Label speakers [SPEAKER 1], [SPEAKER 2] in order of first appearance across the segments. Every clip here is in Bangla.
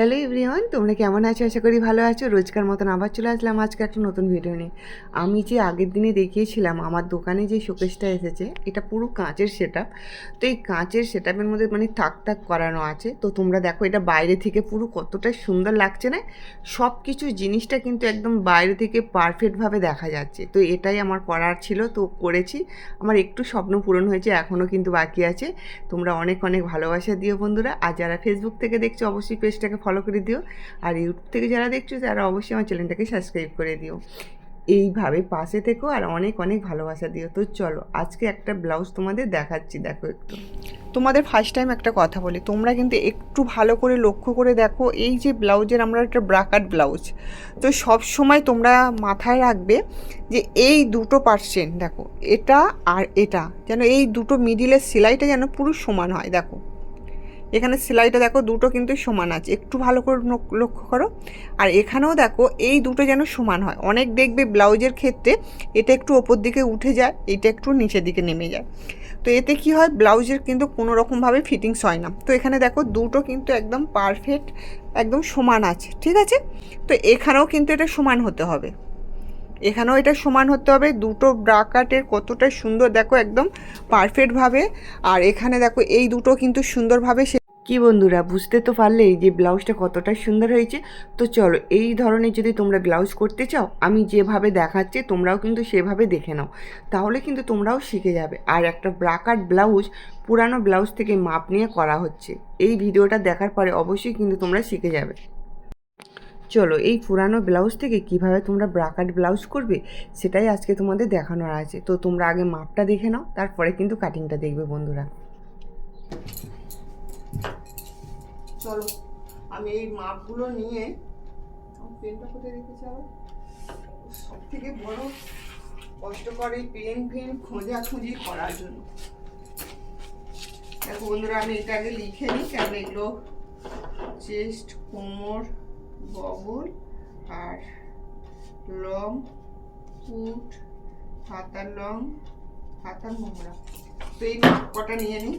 [SPEAKER 1] হ্যালো এভরিওয়ান তোমরা কেমন আছো? আশা করি ভালো আছো। রোজকার মতন আবার চলে আসলাম আজকে একটা নতুন ভিডিও নিয়ে। আমি যে আগের দিনে দেখিয়েছিলাম, আমার দোকানে যে শোকেসটা এসেছে, এটা পুরো কাঁচের সেট তো এই কাঁচের সেট মধ্যে মানে থাক থাক করানো আছে। তো তোমরা দেখো, এটা বাইরে থেকে পুরো কতটা সুন্দর লাগছে না? সব কিছু জিনিসটা কিন্তু একদম বাইরে থেকে পারফেক্টভাবে দেখা যাচ্ছে। তো এটাই আমার করার ছিল, তো করেছি। আমার একটু স্বপ্ন পূরণ হয়েছে এখনও কিন্তু বাকি আছে। তোমরা অনেক অনেক ভালোবাসা দিও বন্ধুরা। আর যারা ফেসবুক থেকে দেখছ, অবশ্যই পেজটাকে ফলো করে দিও। আর ইউটিউব থেকে যারা দেখছ, তারা অবশ্যই আমার চ্যানেলটাকে সাবস্ক্রাইব করে দিও। এইভাবে পাশে থেকো আর অনেক অনেক ভালোবাসা দিও। তো চলো, আজকে একটা ব্লাউজ তোমাদের দেখাচ্ছি, দেখো একটু। তোমাদের ফার্স্ট টাইম একটা কথা বলি। তোমরা কিন্তু একটু ভালো করে লক্ষ্য করে দেখো, এই যে ব্লাউজের আমরা একটা ব্রাকাট ব্লাউজ। তো সব সময় তোমরা মাথায় রাখবে যে এই দুটো পার্সেন্ট দেখো, এটা আর এটা। যেন এই দুটো মিডিলের সেলাইটা যেন পুরো সমান হয়, দেখো। এখানে সেলাইটা দেখো, দুটো কিন্তু সমান আছে। একটু ভালো করে লক্ষ্য করো। আর এখানেও দেখো, এই দুটো যেন সমান হয়। অনেক দেখবে ব্লাউজের ক্ষেত্রে এটা একটু ওপর দিকে উঠে যায়, এটা একটু নিচের দিকে নেমে যায়। তো এতে কি হয়, ব্লাউজের কিন্তু কোনো রকমভাবে ফিটিংস হয় না। তো এখানে দেখো, দুটো কিন্তু একদম পারফেক্ট একদম সমান আছে, ঠিক আছে? তো এখানেও কিন্তু এটা সমান হতে হবে। এখানেও এটা সমান হতে হবে। দুটো ব্রাকাটের কতটা সুন্দর, দেখো, একদম পারফেক্টভাবে আর এখানে দেখো, এই দুটো কিন্তু সুন্দরভাবে কি বন্ধুরা, বুঝতে তো পারলেই যে ব্লাউজটা কতটা সুন্দর হয়েছে। তো চলো, এই ধরনের যদি তোমরা ব্লাউজ করতে চাও, আমি যেভাবে দেখাচ্ছি, তোমরাও কিন্তু সেভাবে দেখে নাও। তাহলে কিন্তু তোমরাও শিখে যাবে। আর একটা ব্রাকাট ব্লাউজ, পুরানো ব্লাউজ থেকে মাপ নিয়ে করা হচ্ছে। এই ভিডিওটা দেখার পরে অবশ্যই কিন্তু তোমরা শিখে যাবে। চলো, এই পুরানো ব্লাউজ থেকে কীভাবে তোমরা ব্রাকাট ব্লাউজ করবে, সেটাই আজকে তোমাদের দেখানোর আছে। তো তোমরা আগে মাপটা দেখে নাও, তারপরে কিন্তু কাটিংটা দেখবে বন্ধুরা। চলো, আমি এই মাপগুলো নিয়ে পেনটা কোথায় রেখেছি আবার? সব থেকে বড় কষ্টকর এই পেন ফেন খোঁজাখুঁজি করার জন্য। দেখো বন্ধুরা, আমি এটা আগে লিখে নিই কেন এগুলো চেস্ট, কোমর, বগল আর লং ফুট হাতার লং, হাতার মোহরা। তো এই কটা নিয়ে নিই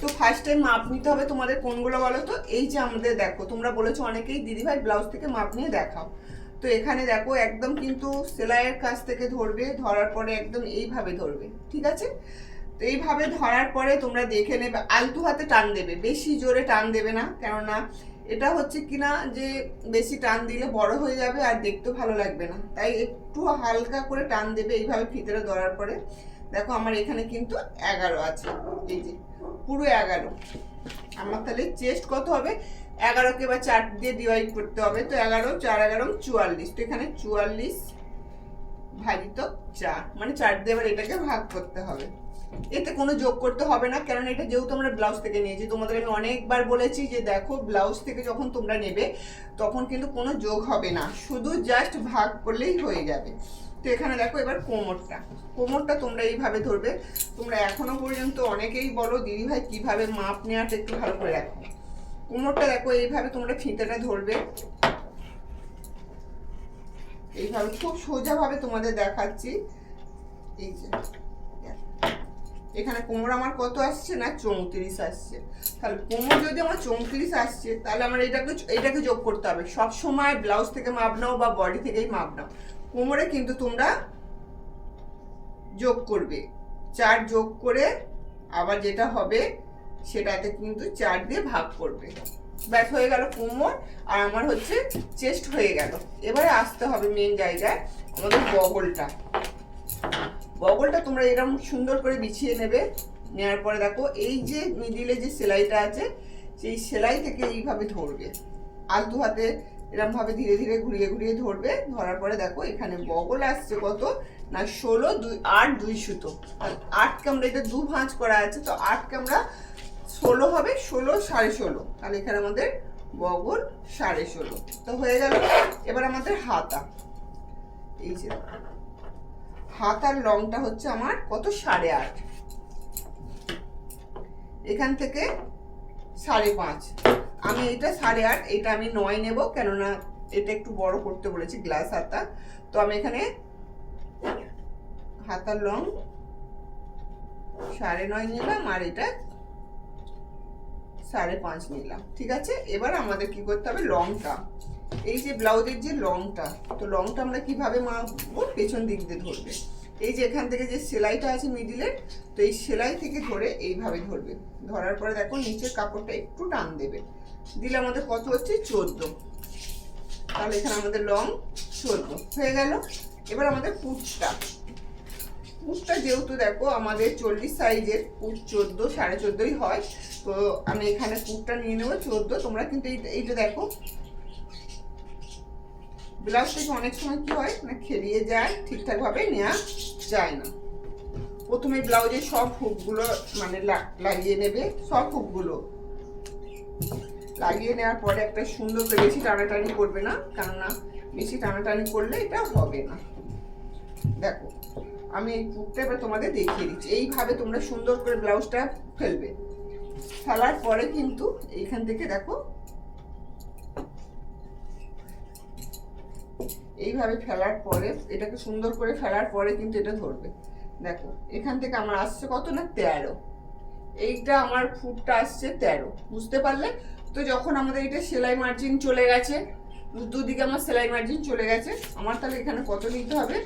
[SPEAKER 1] তো টাইম মাপ নিতে হবে তোমাদের কোনগুলো বলো তো? এই যে আমাদের দেখো, তোমরা বলেছ অনেকেই দিদিভাই ব্লাউজ থেকে মাপ নিয়ে দেখাও। তো এখানে দেখো একদম কিন্তু সেলাইয়ের কাছ থেকে ধরবে, ধরার পরে একদম এইভাবে ধরবে, ঠিক আছে? তো এইভাবে ধরার পরে তোমরা দেখে নেবে, আলতু হাতে টান দেবে, বেশি জোরে টান দেবে না, কেননা এটা হচ্ছে কিনা যে বেশি টান দিলে বড় হয়ে যাবে আর দেখতেও ভালো লাগবে না। তাই একটু হালকা করে টান দেবে এইভাবে ফিতেটা ধরার পরে। দেখো আমার এখানে কিন্তু এগারো আছে, এই যে। পুরো এগারো। আমার তাহলে চেস্ট কত হবে? এগারোকে বা চার দিয়ে ডিভাইড করতে হবে, তো এগারো, চার এগারো, চুয়াল্লিশ। তো এখানে চুয়াল্লিশ ভাজিত চার মানে চার দিয়ে এবার এটাকে ভাগ করতে হবে। এতে কোনো যোগ করতে হবে না কারণ এটা যেহেতু আমরা ব্লাউজ থেকে নিয়েছি, তোমাদের আমি অনেকবার বলেছি যে দেখো ব্লাউজ থেকে যখন তোমরা নেবে, তখন কিন্তু কোনো যোগ হবে না। শুধু জাস্ট ভাগ করলেই হয়ে যাবে। তো এখানে দেখো এবার কোমরটা। কোমরটা তোমরা এইভাবে ধরবে। তোমরা এখনও পর্যন্ত অনেকেই বলো, দিদি ভাই, কীভাবে মাপ নেওয়াটা একটু ভালো করে রাখো কোমরটা দেখো, এইভাবে তোমরা ফিতেটা ধরবে। এইভাবে খুব সোজাভাবে তোমাদের দেখাচ্ছি। এই যে এখানে কোমর আমার কত আসছে না? চৌত্রিশ আসছে। তাহলে কোমর যদি আমার চৌত্রিশ আসছে, তাহলে আমার এটাকে এটাকে যোগ করতে হবে। সব সময় ব্লাউজ থেকে মাপ নাও বা বডি থেকেই মাপ নাও। কোমরে কিন্তু তোমরা যোগ করবে। চার যোগ করে আবার যেটা হবে, সেটাতে কিন্তু চার দিয়ে ভাগ করবে। ব্যাস, হয়ে গেল কোমর, আর আমার হচ্ছে চেস্ট হয়ে গেল। এবারে আসতে হবে মেন জায়গায়, আমাদের বগলটা। বগলটা তোমরা এরকম সুন্দর করে বিছিয়ে নেবে। নেওয়ার পরে দেখো, এই যে মিডিলে যে সেলাইটা আছে, সেই সেলাই থেকে এইভাবে ধরবে। আলতু হাতে এরকম ভাবে ধীরে ধীরে ঘুরিয়ে ঘুরিয়ে ধরবে। ধরার পরে দেখো, এখানে বগল আসছে কত? না, ষোলো, দুই, আট, দুই সুতো। আটকে আমরা এটা দু ভাঁজ করা আছে, তো আটকে আমরা ষোলো হবে, ষোলো, সাড়ে ষোলো। তাহলে এখানে আমাদের বগল সাড়ে ষোলো। তো হয়ে গেল এবার আমাদের হাতা। এই যে, হাতার লংটা হচ্ছে আমার কত? সাড়ে আট। এখান থেকে সাড়ে পাঁচ। আমি এটা সাড়ে আট, এটা আমি নয় নেব, কেননা এটা একটু বড় করতে বলেছি, গ্লাস হাতা। তো আমি এখানে হাতার লং সাড়ে নয় নিলাম, আর এটা সাড়ে পাঁচ নিলাম, ঠিক আছে? এবার আমাদের কি করতে হবে? লংটা। এই যে ব্লাউজের যে লংটা, তো লংটা আমরা কীভাবে মাপবো পেছন দিক দিয়ে ধরবে। এই যে এখান থেকে যে সেলাইটা আছে মিডিলের তো এই সেলাই থেকে ধরে এইভাবে ধরবে। ধরার পরে দেখো নিচের কাপড়টা একটু টান দেবে। দিলে আমাদের কত হচ্ছে? চোদ্দ। তাহলে এখানে আমাদের লং চোদ্দ। হয়ে গেল। এবার আমাদের পুটটা পুটটা যেহেতু দেখো আমাদের চল্লিশ সাইজের পুট চোদ্দ, সাড়ে চোদ্দই হয়, তো আমি এখানে পুটটা নিয়ে নেব চোদ্দ। তোমরা কিন্তু এই এইটা দেখো ব্লাউজ থেকে অনেক সময় কি হয়? না খেলিয়ে যায়, ঠিকঠাকভাবে নেওয়া যায় না। প্রথমে ব্লাউজে সব হুকগুলো মানে লাগিয়ে নেবে, সব হুকগুলো। লাগিয়ে নেওয়ার পরে একটা সুন্দর করে বেশি টানাটানি করবে না, কেননা বেশি টানাটানি করলে এটা হবে না। দেখো, আমি এই পুকটা এবার তোমাদের দেখিয়ে দিচ্ছি। এইভাবে তোমরা সুন্দর করে ব্লাউজটা ফেলবে। ফেলার পরে কিন্তু এইখান থেকে দেখো এইভাবে ফেলার পরে, এটাকে সুন্দর করে ফেলার পরে কিন্তু এটা ধরবে। দেখো, এখান থেকে আমার আসছে কত না? তেরো। এইটা আমার ফুটটা আসছে তেরো। বুঝতে পারলে? তো যখন আমাদের এটা সেলাই মার্জিন চলে গেছে, দুদিকে আমার সেলাই মার্জিন চলে গেছে, আমার তাহলে এখানে কত নিতে হবে?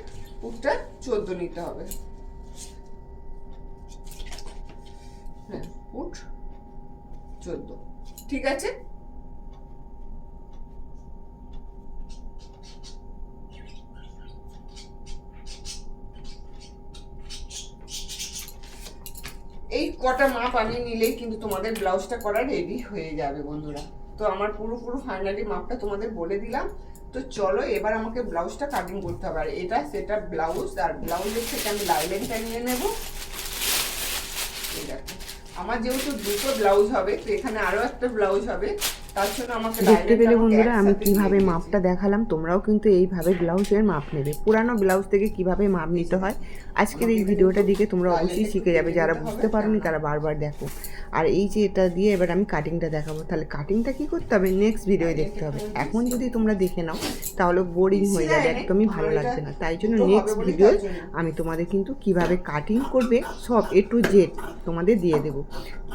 [SPEAKER 1] ফুটটা চোদ্দ নিতে হবে। হ্যাঁ ফুট চোদ্দ। ঠিক আছে? এই কটা মাপ আমি নিলেই কিন্তু তোমাদের ব্লাউজটা করা রেডি হয়ে যাবে, বন্ধুরা। তো আমার পুরো পুরো ফাইনালি মাপটা তোমাদের বলে দিলাম। তো চলো এবার আমাকে ব্লাউজটা কাটিং করতে হবে। আর এটা সেটা ব্লাউজ, আর ব্লাউজের থেকে আমি লাইলেনটা নিয়ে নেব। আমার যেহেতু দুটো ব্লাউজ হবে, তো এখানে আরও একটা ব্লাউজ হবে।
[SPEAKER 2] দেখতে পেলে বন্ধুরা আমি কীভাবে মাপটা দেখালাম তোমরাও কিন্তু এইভাবে ব্লাউজের মাপ নেবে। পুরানো ব্লাউজ থেকে কীভাবে মাপ নিতে হয় আজকের এই ভিডিওটা দিকে তোমরা অবশ্যই শিখে যাবে যারা বুঝতে পারোনি তারা বারবার দেখো। আর এই যে এটা দিয়ে এবার আমি কাটিংটা দেখাবো। তাহলে কাটিংটা কি করতে হবে? নেক্সট ভিডিও দেখতে হবে। এখন যদি তোমরা দেখে নাও তাহলে বোরিং হয়ে যাবে একদমই ভালো লাগবে না। তাই জন্য নেক্সট ভিডিও আমি তোমাদের কিন্তু কীভাবে কাটিং করবে সব এ টু জেড তোমাদের দিয়ে দেবো।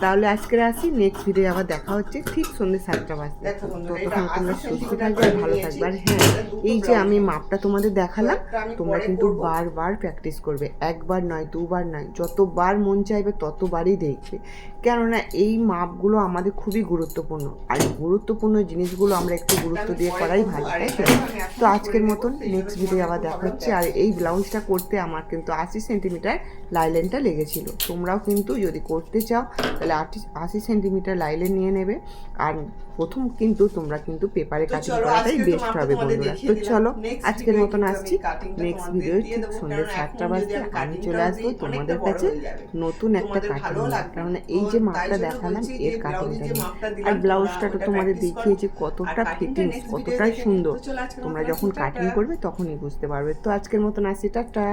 [SPEAKER 2] তাহলে আজকে আসি নেক্সট ভিডিও আবার দেখা হচ্ছে ঠিক সন্ধ্যে সাতটা বাজতে
[SPEAKER 1] দেখো
[SPEAKER 2] ততক্ষণ তোমরা সুস্থ থাকবে আর ভালো থাকবে। আর হ্যাঁ এই যে আমি মাপটা তোমাদের দেখালাম তোমরা কিন্তু বারবার প্র্যাকটিস করবে। একবার নয় দুবার নয় যতবার মন চাইবে ততবারই দেখবে। কেননা এই মাপগুলো আমাদের খুবই গুরুত্বপূর্ণ। আর এই গুরুত্বপূর্ণ জিনিসগুলো আমরা একটু গুরুত্ব দিয়ে করাই ভালো তাই তো? আজকের মতন নেক্সট ভিডিও আবার দেখা হচ্ছে আর এই ব্লাউজটা করতে আমার কিন্তু আশি সেন্টিমিটার লাইলেনটা লেগেছিল। তোমরাও কিন্তু যদি করতে চাও তাহলে আশি সেন্টিমিটার লাইলেন নিয়ে নেবে। আর প্রথম কিন্তু তোমরা কিন্তু পেপারে কাটিং করাটাই বেস্ট হবে বন্ধুরা। তো চলো আজকের মতন আসছি। নেক্সট ভিডিও ঠিক সন্ধ্যে সাতটা বাজতে
[SPEAKER 1] আমি
[SPEAKER 2] চলে আসব তোমাদের কাছে নতুন একটা কাটিং কারণ এই যে মাপটা দেখালাম এর কাটিংটা আর ব্লাউজটা তো তোমাদের দেখিয়েছি কতটা
[SPEAKER 1] আর cutting টা
[SPEAKER 2] ফিটিংস
[SPEAKER 1] next
[SPEAKER 2] কতটা সুন্দর। তোমরা যখন কাটিং করবে তখনই বুঝতে পারবে। তো আজকের মতন আসি টাটা।